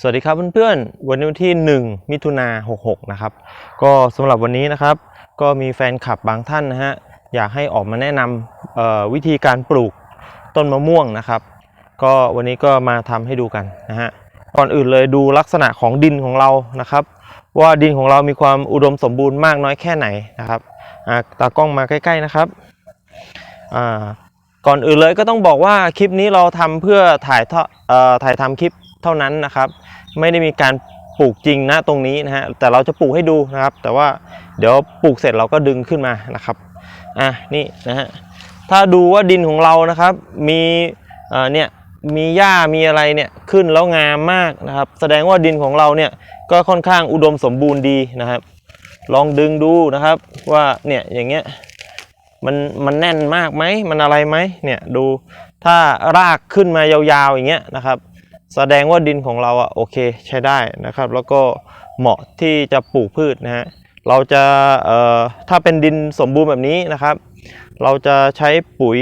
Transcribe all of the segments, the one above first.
สวัสดีครับเพื่อนๆ วันนี้วันที่ 1 มิถุนา66 นะครับ ก็สำหรับวันนี้นะครับ ก็มีแฟนคลับบางท่านนะฮะ อยากให้ออกมาแนะนำวิธีการปลูกต้นมะม่วงนะครับ ก็วันนี้ก็มาทำให้ดูกันนะฮะ ก่อนอื่นเลยดูลักษณะของดินของเรานะครับ ว่าดินของเรามีความอุดมสมบูรณ์มากน้อยแค่ไหนนะครับตากล้องมาใกล้ ๆนะครับก่อนอื่นเลยก็ต้องบอกว่าคลิปนี้เราทำเพื่อถ่ายทอดเอ่อถ่ายทำคลิป เท่านั้นนะครับ ไม่ได้มีการปลูกจริงนะตรงนี้นะฮะแต่เราจะปลูกให้ดูนะครับ แต่ว่าเดี๋ยวปลูกเสร็จเราก็ดึงขึ้นมานะครับอะนี่นะฮะถ้าดูว่าดินของเรานะครับ มีเอ่อเนี่ยมีหญ้ามีอะไรเนี่ยขึ้นแล้วงามมากนะครับ แสดงว่าดินของเราเนี่ยก็ค่อนข้างอุดมสมบูรณ์ดีนะครับ ลองดึงดูนะครับว่าเนี่ยอย่างเงี้ยมันมันแน่นมากไหมมันอะไรไหมเนี่ยดูถ้ารากขึ้นมายาวๆอย่างเงี้ยนะครับ แสดงว่าดินของเราอะโอเคใช้ได้นะครับ แล้วก็เหมาะที่จะปลูกพืชนะฮะเราจะเอ่อถ้าเป็นดินสมบูรณ์แบบนี้นะครับ เราจะใช้ปุ๋ย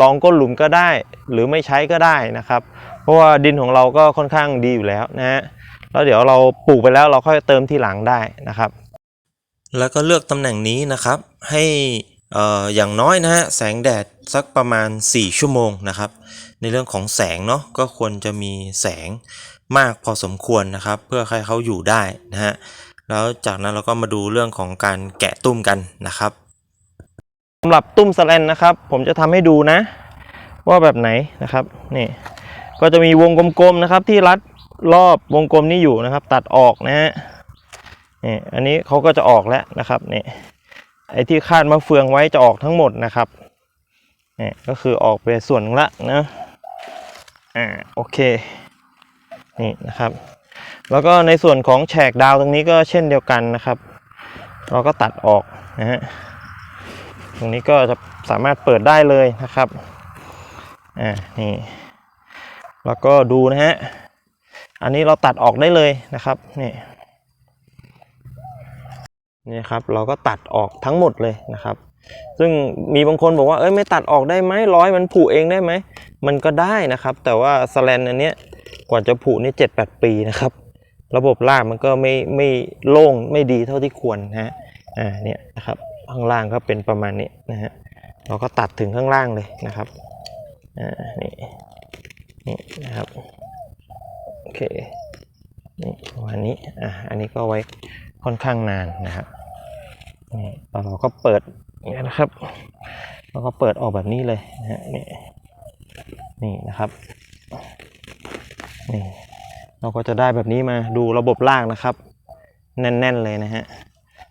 รองก้นหลุมก็ได้ หรือไม่ใช้ก็ได้นะครับ เพราะว่าดินของเราก็ค่อนข้างดีอยู่แล้วนะฮะแล้วเดี๋ยวเราปลูกไปแล้วเราค่อยเติมที่หลังได้นะครับ แล้วก็เลือกตำแหน่งนี้นะครับ ให้อออย่างน้อยนะฮะแสงแดด สักประมาณ 4 ชั่วโมงนะครับ ในเรื่องของแสงเนาะก็ควรจะมีแสงมากพอสมควรนะครับ เพื่อให้เขาอยู่ได้นะฮะแล้วจากนั้นเราก็มาดูเรื่องของการแกะตุ้มกันนะครับสำหรับตุ้มสแลนนะครับ ผมจะทำให้ดูนะ ว่าแบบไหนนะครับนี่ก็จะมีวงกลมๆนะครับ ที่รัดรอบวงกลมนี้อยู่นะครับ ตัดออกนะฮะนี่อันนี้เขาก็จะออกแล้วนะครับนี่ไอ้ที่คาดมะเฟืองไว้จะออกทั้งหมดนะครับ นี่ก็คือออกไปส่วนละนะอ่าโอเคนี่นะครับ แล้วก็ในส่วนของแฉกดาวตรงนี้ก็เช่นเดียวกันนะครับ เราก็ตัดออกนะฮะตรงนี้ก็จะสามารถเปิดได้เลยนะครับอ่านี่แล้วก็ดูนะฮะอันนี้เราตัดออกได้เลยนะครับนี่นี่ครับเราก็ตัดออกทั้งหมดเลยนะครับ ซึ่งมีบางคนบอกว่าเอ้ยไม่ตัดออกได้ไหมร้อยมันผุเองได้ไหมมันก็ได้นะครับ แต่ว่าสแลนอันเนี้ยกว่าจะผุนี่เจ็ดแปดปีนะครับ ระบบรากมันก็ไม่ไม่โล่งไม่ดีเท่าที่ควรนะฮะอ่าเนี่ยนะครับข้างล่างก็เป็นประมาณนี้นะฮะเราก็ตัดถึงข้างล่างเลยนะครับอ่านี่นี่นะครับโอเคนี่ประมาณนี้อะอันนี้ก็ไว้ค่อนข้างนานนะครับนี่เราก็เปิด เนี่ยนะครับ แล้วก็เปิดออกแบบนี้เลยนะฮะนี่นี่นะครับนี่เราก็จะได้แบบนี้มาดูระบบรากนะครับ แน่น ๆ เลยนะฮะ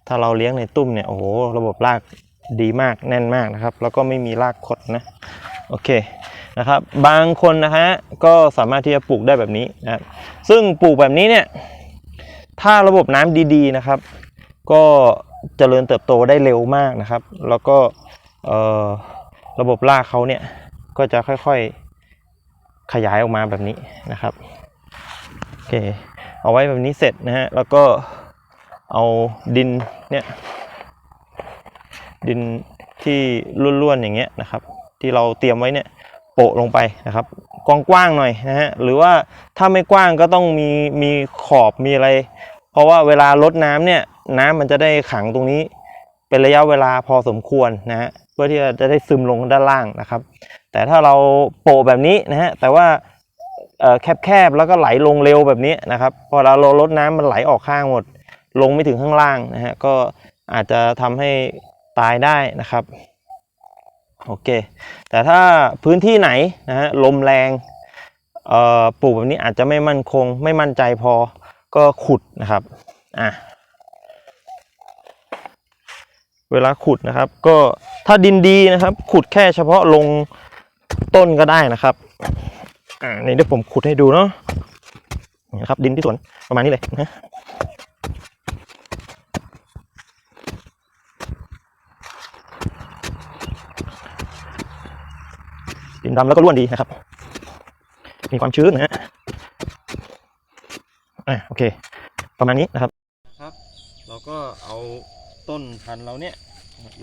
ถ้าเราเลี้ยงในตุ้มเนี่ยโอ้โหระบบรากดีมากแน่นมากนะครับ แล้วก็ไม่มีรากคดนะโอเคนะครับ บางคนนะฮะก็สามารถที่จะปลูกได้แบบนี้นะซึ่งปลูกแบบนี้เนี่ยถ้าระบบน้ำดีๆนะครับ ก็ เจริญเติบโตได้เร็วมากนะครับ แล้วก็ระบบรากเขาเนี่ยก็จะค่อยๆขยายออกมาแบบนี้นะครับโอเคเอาไว้แบบนี้เสร็จนะฮะแล้วก็เอาดินเนี่ยดินที่ร่วนๆอย่างเงี้ยนะครับ ที่เราเตรียมไว้เนี่ยโปะลงไปนะครับกว้างๆหน่อยนะฮะหรือว่าถ้าไม่กว้างก็ต้องมีมีขอบมีอะไร เพราะว่าเวลาลดน้ำเนี่ย น้ำมันจะได้ขังตรงนี้ เป็นระยะเวลาพอสมควรนะฮะเพื่อที่จะได้ซึมลงด้านล่างนะครับ แต่ถ้าเราโปะแบบนี้นะฮะแต่ว่าแคบๆแล้วก็ไหลลงเร็วแบบนี้นะครับ พอเราลดน้ำมันไหลออกข้างหมด ลงไม่ถึงข้างล่างนะฮะก็อาจจะทำให้ตายได้นะครับโอเค แต่ถ้าพื้นที่ไหนนะฮะลมแรงปลูกแบบนี้อาจจะไม่มั่นคง ไม่มั่นใจพอก็ขุดนะครับอะ เวลาขุดนะครับ ก็ถ้าดินดีนะครับ ขุดแค่เฉพาะลงต้นก็ได้นะครับอ่านี่เดี๋ยวผมขุดให้ดูเนาะนะครับ ดินที่สวนประมาณนี้เลยนะดินดำแล้วก็ร่วนดีนะครับ มีความชื้นนะฮะอ่าโอเค ประมาณนี้นะครับครับ เราก็เอา ต้นพันธุ์เราเนี่ย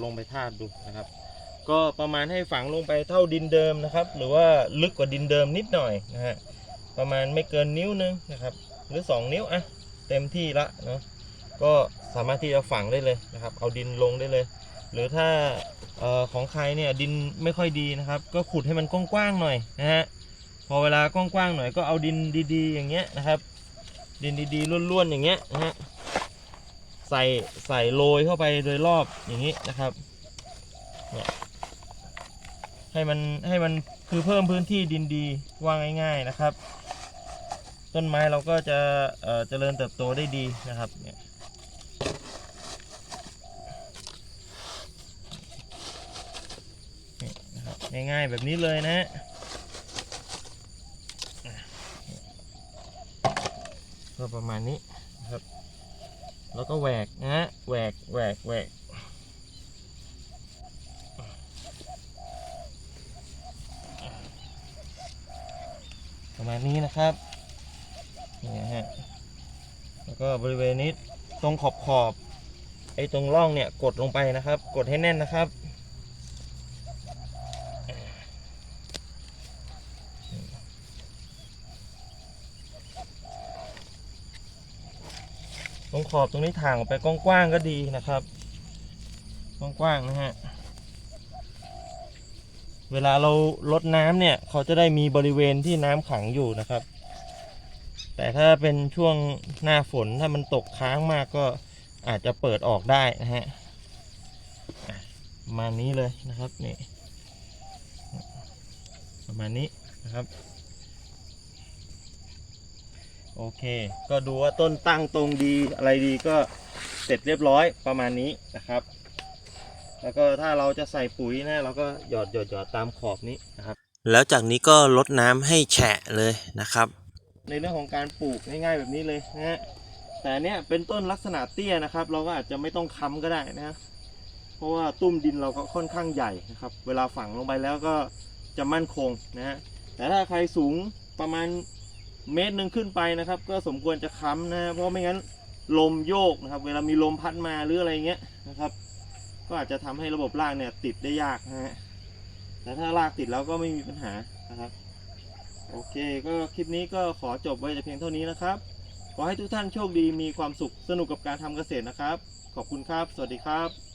ลงไปทาบดูนะครับ ก็ประมาณให้ฝังลงไปเท่าดินเดิมนะครับ หรือว่าลึกกว่าดินเดิมนิดหน่อยนะฮะประมาณไม่เกินนิ้วนึงนะครับ หรือ 2 นิ้วอะเต็มที่ละเนาะก็สามารถที่จะฝังได้เลยนะครับ เอาดินลงได้เลย หรือถ้าเออของใครเนี่ยดินไม่ค่อยดีนะครับ ก็ขุดให้มันกว้างๆหน่อยนะฮะพอเวลากว้างๆหน่อยก็เอาดินดีๆ อย่างเงี้ยนะครับ ดินดีๆล้วนๆอย่างเงี้ยนะฮะ ใส่ใส่โรยเข้าไปโดยรอบอย่างนี้นะครับเนี่ยให้มันให้มันคือเพิ่มพื้นที่ดินดีว่างง่าย ๆนะครับ ต้นไม้เราก็จะเอ่อเจริญเติบโตได้ดีนะครับเนี่ยนะครับง่ายๆแบบนี้เลยนะฮะก็ประมาณนี้นะครับ แล้วก็แหวกนะฮะแหวกแหวกแหวกประมาณนี้นะครับนี่นะฮะแล้วก็บริเวณนี้ตรงขอบขอบไอ้ตรงร่องเนี่ยกดลงไปนะครับ กดให้แน่นนะครับ ตรงขอบตรงนี้ถ่างออกไปกว้างๆก็ดีนะครับกว้างๆนะฮะเวลาเราลดน้ำเนี่ย เขาจะได้มีบริเวณที่น้ำขังอยู่นะครับ แต่ถ้าเป็นช่วงหน้าฝนถ้ามันตกค้างมากก็อาจจะเปิดออกได้นะฮะประมาณนี้เลยนะครับนี่ประมาณนี้นะครับ โอเค ก็ดูว่าต้นตั้งตรงดีอะไรดีก็เสร็จเรียบร้อยประมาณนี้นะครับ แล้วก็ถ้าเราจะใส่ปุ๋ยนะเราก็หยอดหยอดหยอดตามขอบนี้นะครับ แล้วจากนี้ก็ลดน้ำให้แฉะเลยนะครับ ในเรื่องของการปลูกง่ายๆแบบนี้เลยนะฮะแต่อันเนี้ยเป็นต้นลักษณะเตี้ยนะครับ เราก็อาจจะไม่ต้องค้ำก็ได้นะฮะเพราะว่าตุ้มดินเราก็ค่อนข้างใหญ่นะครับ เวลาฝังลงไปแล้วก็จะมั่นคงนะฮะแต่ถ้าใครสูงประมาณ เมตรหนึ่งขึ้นไปนะครับ ก็สมควรจะค้ำนะเพราะไม่งั้นลมโยกนะครับ เวลามีลมพัดมาหรืออะไรเงี้ยนะครับ ก็อาจจะทำให้ระบบรากเนี่ยติดได้ยากนะฮะแต่ถ้ารากติดแล้วก็ไม่มีปัญหานะครับ โอเค ก็คลิปนี้ก็ขอจบไว้แต่เพียงเท่านี้นะครับ ขอให้ทุกท่านโชคดีมีความสุขสนุกกับการทำเกษตรนะครับ ขอบคุณครับ สวัสดีครับ